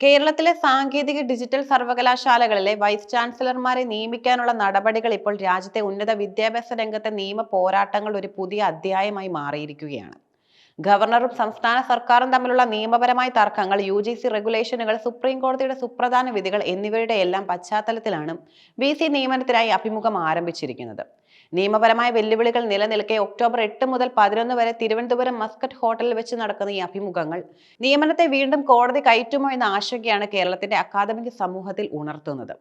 കേരളത്തിലെ സാങ്കേതിക digital സർവകലാശാലകളിലെ vice ചാൻസലർമാരെ നിയമിക്കാനുള്ള നടപടികൾ ഇപ്പോൾ രാജ്യത്തെ ഉന്നത വിദ്യാഭ്യാസ രംഗത്തെ നിയമ പോരാട്ടങ്ങൾ ഒരു പുതിയ അധ്യായമായി മാറിയിരിക്കുകയാണ്. ഗവർണറും സംസ്ഥാന സർക്കാരും തമ്മിലുള്ള നിയമപരമായ തർക്കങ്ങൾ യു ജി സി റെഗുലേഷനുകൾ സുപ്രീം കോടതിയുടെ സുപ്രധാന വിധികൾ എന്നിവയുടെ എല്ലാം പശ്ചാത്തലത്തിലാണ് ബി സി നിയമനത്തിനായി അഭിമുഖം ആരംഭിച്ചിരിക്കുന്നത്. നിയമപരമായ വെല്ലുവിളികൾ നിലനിൽക്കെ ഒക്ടോബർ എട്ട് മുതൽ പതിനൊന്ന് വരെ തിരുവനന്തപുരം മസ്കറ്റ് ഹോട്ടലിൽ വെച്ച് നടക്കുന്ന ഈ അഭിമുഖങ്ങൾ. നിയമനത്തെ വീണ്ടും കോടതി കയറ്റുമോ എന്ന ആശങ്കയാണ് കേരളത്തിന്റെ അക്കാദമിക് സമൂഹത്തിൽ ഉണർത്തുന്നത്.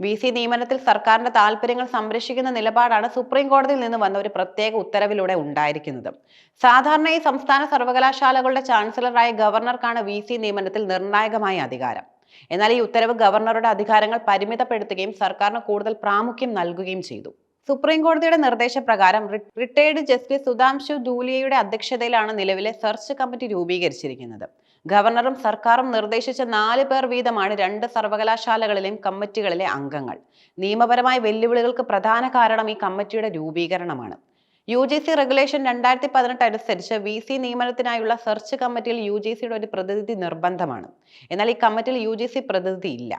വി. സി. നിയമനത്തിൽ സർക്കാരിന്റെ താല്പര്യങ്ങൾ സംരക്ഷിക്കുന്ന നിലപാടാണ് സുപ്രീം കോടതിയിൽ നിന്ന് വന്ന ഒരു പ്രത്യേക ഉത്തരവിലൂടെ ഉണ്ടായിരിക്കുന്നത്. സാധാരണ ഈ സംസ്ഥാന സർവകലാശാലകളുടെ ചാൻസലറായ ഗവർണർക്കാണ് വി. സി. നിയമനത്തിൽ നിർണായകമായ അധികാരം. എന്നാൽ ഈ ഉത്തരവ് ഗവർണറുടെ അധികാരങ്ങൾ പരിമിതപ്പെടുത്തുകയും സർക്കാരിന് കൂടുതൽ പ്രാമുഖ്യം നൽകുകയും ചെയ്തു. സുപ്രീം കോടതിയുടെ നിർദ്ദേശപ്രകാരം റിട്ടയർഡ് ജസ്റ്റിസ് സുധാംശു ദൂലിയയുടെ അധ്യക്ഷതയിലാണ് നിലവിലെ സെർച്ച് കമ്മിറ്റി രൂപീകരിച്ചിരിക്കുന്നത്. ഗവർണറും സർക്കാരും നിർദ്ദേശിച്ച നാല് പേർ വീതമാണ് രണ്ട് സർവകലാശാലകളിലെയും കമ്മിറ്റികളിലെ അംഗങ്ങൾ. നിയമപരമായ വെല്ലുവിളികൾക്ക് പ്രധാന കാരണം ഈ കമ്മിറ്റിയുടെ രൂപീകരണമാണ്. യു ജി സി റെഗുലേഷൻ രണ്ടായിരത്തി പതിനെട്ട് അനുസരിച്ച് വി സി നിയമനത്തിനായുള്ള സെർച്ച് കമ്മിറ്റിയിൽ യു ജി സിയുടെ ഒരു പ്രതിനിധി നിർബന്ധമാണ്. എന്നാൽ ഈ കമ്മിറ്റിയിൽ യു ജി സി പ്രതിനിധി ഇല്ല.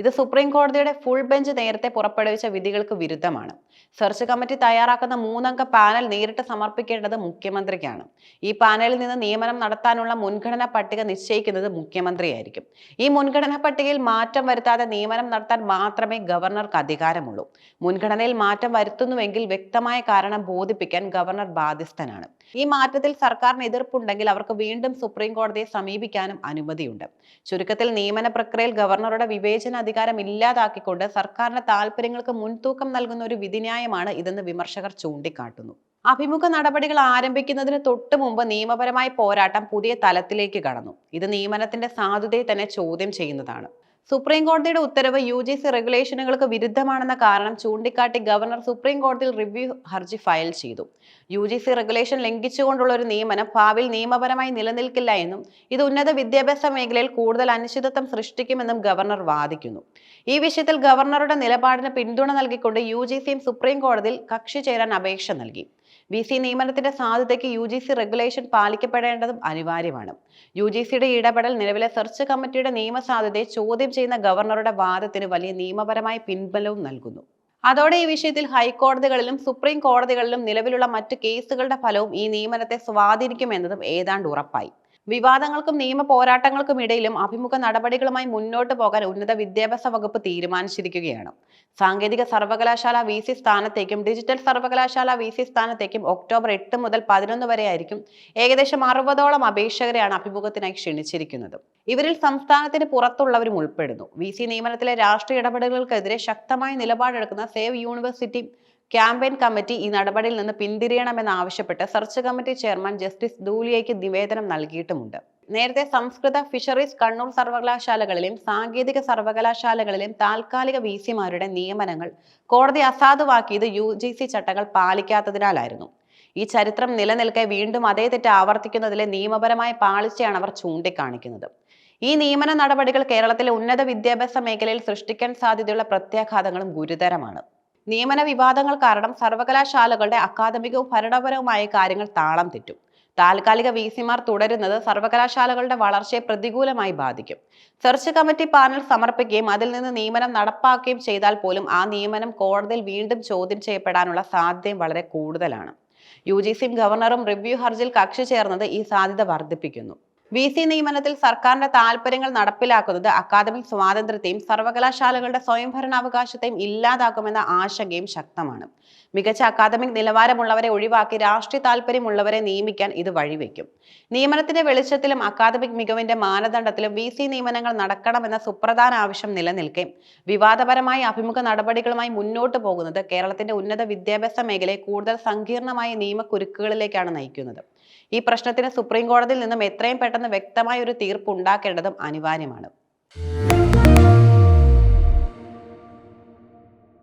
ഇത് സുപ്രീം കോടതിയുടെ ഫുൾ ബെഞ്ച് നേരത്തെ പുറപ്പെടുവിച്ച വിധികൾക്ക് വിരുദ്ധമാണ്. സെർച്ച് കമ്മിറ്റി തയ്യാറാക്കുന്ന മൂന്നംഗ പാനൽ നേരിട്ട് സമർപ്പിക്കേണ്ടത് മുഖ്യമന്ത്രിക്കാണ്. ഈ പാനലിൽ നിന്ന് നിയമനം നടത്താനുള്ള മുൻഗണനാ പട്ടിക നിശ്ചയിക്കുന്നത് മുഖ്യമന്ത്രിയായിരിക്കും. ഈ മുൻഗണനാ പട്ടികയിൽ മാറ്റം വരുത്താതെ നിയമനം നടത്താൻ മാത്രമേ ഗവർണർക്ക് അധികാരമുള്ളൂ. മുൻഗണനയിൽ മാറ്റം വരുത്തുന്നുവെങ്കിൽ വ്യക്തമായ കാരണം ബോധിപ്പിക്കാൻ ഗവർണർ ബാധ്യസ്ഥനാണ്. ഈ മാറ്റത്തിൽ സർക്കാരിന് എതിർപ്പുണ്ടെങ്കിൽ അവർക്ക് വീണ്ടും സുപ്രീം കോടതിയെ സമീപിക്കാനും അനുമതിയുണ്ട്. ചുരുക്കത്തിൽ നിയമന പ്രക്രിയയിൽ ഗവർണറുടെ വിവേചന അധികാരം ഇല്ലാതാക്കിക്കൊണ്ട് സർക്കാരിന്റെ താല്പര്യങ്ങൾക്ക് മുൻതൂക്കം നൽകുന്ന ഒരു വിധിന്യായമാണ് ഇതെന്ന് വിമർശകർ ചൂണ്ടിക്കാട്ടുന്നു. അഭിമുഖ നടപടികൾ ആരംഭിക്കുന്നതിന് തൊട്ടു മുമ്പ് നിയമപരമായ പോരാട്ടം പുതിയ തലത്തിലേക്ക് കടന്നു. ഇത് നിയമനത്തിന്റെ സാധുതയെ തന്നെ ചോദ്യം ചെയ്യുന്നതാണ്. സുപ്രീം കോടതിയുടെ ഉത്തരവ് യു ജി സി റെഗുലേഷനുകൾക്ക് വിരുദ്ധമാണെന്ന കാരണം ചൂണ്ടിക്കാട്ടി ഗവർണർ സുപ്രീം കോടതിയിൽ റിവ്യൂ ഹർജി ഫയൽ ചെയ്തു. യു ജി സി റെഗുലേഷൻ ലംഘിച്ചുകൊണ്ടുള്ള ഒരു നിയമനം ഭാവിയിൽ നിയമപരമായി നിലനിൽക്കില്ല എന്നും ഇത് ഉന്നത വിദ്യാഭ്യാസ മേഖലയിൽ കൂടുതൽ അനിശ്ചിതത്വം സൃഷ്ടിക്കുമെന്നും ഗവർണർ വാദിക്കുന്നു. ഈ വിഷയത്തിൽ ഗവർണറുടെ നിലപാടിന് പിന്തുണ നൽകിക്കൊണ്ട് യു ജി സിയും സുപ്രീം കോടതിയിൽ കക്ഷി ചേരാൻ അപേക്ഷ നൽകി. വി സി നിയമനത്തിന്റെ സാധ്യതയ്ക്ക് യു ജി സി റെഗുലേഷൻ പാലിക്കപ്പെടേണ്ടതും അനിവാര്യമാണ്. യു ജി സിയുടെ ഇടപെടൽ നിലവിലെ സെർച്ച് കമ്മിറ്റിയുടെ നിയമസാധ്യതയെ ചോദ്യം ചെയ്യുന്ന ഗവർണറുടെ വാദത്തിന് വലിയ നിയമപരമായ പിൻബലവും നൽകുന്നു. അതോടെ ഈ വിഷയത്തിൽ ഹൈക്കോടതികളിലും സുപ്രീം കോടതികളിലും നിലവിലുള്ള മറ്റ് കേസുകളുടെ ഫലവും ഈ നിയമനത്തെ സ്വാധീനിക്കുമെന്നതും ഏതാണ്ട് ഉറപ്പായി. വിവാദങ്ങൾക്കും നിയമ പോരാട്ടങ്ങൾക്കും ഇടയിലും അഭിമുഖ നടപടികളുമായി മുന്നോട്ട് പോകാൻ ഉന്നത വിദ്യാഭ്യാസ വകുപ്പ് തീരുമാനിച്ചിരിക്കുകയാണ്. സാങ്കേതിക സർവകലാശാല വി സി സ്ഥാനത്തേക്കും ഡിജിറ്റൽ സർവകലാശാല വി സി സ്ഥാനത്തേക്കും ഒക്ടോബർ എട്ട് മുതൽ പതിനൊന്ന് വരെ ആയിരിക്കും ഏകദേശം അറുപതോളം അപേക്ഷകരെയാണ് അഭിമുഖത്തിനായി ക്ഷണിച്ചിരിക്കുന്നത്. ഇവരിൽ സംസ്ഥാനത്തിന് പുറത്തുള്ളവരും ഉൾപ്പെടുന്നു. വി സി നിയമനത്തിലെ രാഷ്ട്രീയ ഇടപെടലുകൾക്കെതിരെ ശക്തമായ നിലപാടെടുക്കുന്ന സേവ് യൂണിവേഴ്സിറ്റി ക്യാമ്പയിൻ കമ്മിറ്റി ഈ നടപടിയിൽ നിന്ന് പിന്തിരിയണമെന്നാവശ്യപ്പെട്ട് സെർച്ച് കമ്മിറ്റി ചെയർമാൻ ജസ്റ്റിസ് ദൂലിയയ്ക്ക് നിവേദനം നൽകിയിട്ടുമുണ്ട്. നേരത്തെ സംസ്കൃത ഫിഷറീസ് കണ്ണൂർ സർവകലാശാലകളിലും സാങ്കേതിക സർവകലാശാലകളിലും താൽക്കാലിക വി സിമാരുടെ നിയമനങ്ങൾ കോടതി അസാധുവാക്കിയത് യു ജി സി ചട്ടങ്ങൾ പാലിക്കാത്തതിനാലായിരുന്നു. ഈ ചരിത്രം നിലനിൽക്കെ വീണ്ടും അതേ തെറ്റ് ആവർത്തിക്കുന്നതിലെ നിയമപരമായ പാളിച്ചയാണ് അവർ ചൂണ്ടിക്കാണിക്കുന്നത്. ഈ നിയമന നടപടികൾ കേരളത്തിലെ ഉന്നത വിദ്യാഭ്യാസ മേഖലയിൽ സൃഷ്ടിക്കാൻ സാധ്യതയുള്ള പ്രത്യാഘാതങ്ങളും ഗുരുതരമാണ്. നിയമന വിവാദങ്ങൾ കാരണം സർവകലാശാലകളുടെ അക്കാദമികവും ഭരണപരവുമായ കാര്യങ്ങൾ താളം തെറ്റും. താൽക്കാലിക വി സിമാർ തുടരുന്നത് സർവകലാശാലകളുടെ വളർച്ചയെ പ്രതികൂലമായി ബാധിക്കും. സെർച്ച് കമ്മിറ്റി പാനൽ സമർപ്പിക്കുകയും അതിൽ നിന്ന് നിയമനം നടപ്പാക്കുകയും ചെയ്താൽ പോലും ആ നിയമനം കോടതിയിൽ വീണ്ടും ചോദ്യം ചെയ്യപ്പെടാനുള്ള സാധ്യത വളരെ കൂടുതലാണ്. യു ഗവർണറും റിവ്യൂ ഹർജിയിൽ കക്ഷി ചേർന്നത് ഈ സാധ്യത വർദ്ധിപ്പിക്കുന്നു. വി സി നിയമനത്തിൽ സർക്കാരിന്റെ താല്പര്യങ്ങൾ നടപ്പിലാക്കുന്നത് അക്കാദമിക് സ്വാതന്ത്ര്യത്തെയും സർവകലാശാലകളുടെ സ്വയംഭരണാവകാശത്തെയും ഇല്ലാതാക്കുമെന്ന ആശങ്കയും ശക്തമാണ്. മികച്ച അക്കാദമിക് നിലവാരമുള്ളവരെ ഒഴിവാക്കി രാഷ്ട്രീയ താല്പര്യമുള്ളവരെ നിയമിക്കാൻ ഇത് വഴിവെക്കും. നിയമനത്തിന്റെ വെളിച്ചത്തിലും അക്കാദമിക് മികവിന്റെ മാനദണ്ഡത്തിലും വി സി നിയമനങ്ങൾ നടക്കണമെന്ന സുപ്രധാന ആവശ്യം നിലനിൽക്കെ വിവാദപരമായ അഭിമുഖ നടപടികളുമായി മുന്നോട്ട് പോകുന്നത് കേരളത്തിന്റെ ഉന്നത വിദ്യാഭ്യാസ മേഖലയെ കൂടുതൽ സങ്കീർണമായ നിയമക്കുരുക്കുകളിലേക്കാണ് നയിക്കുന്നത്. ഈ പ്രശ്നത്തിന് സുപ്രീം കോടതിയിൽ നിന്നും എത്രയും പെട്ടെന്ന് വ്യക്തമായ ഒരു തീർപ്പ് ഉണ്ടാക്കേണ്ടതും അനിവാര്യമാണ്.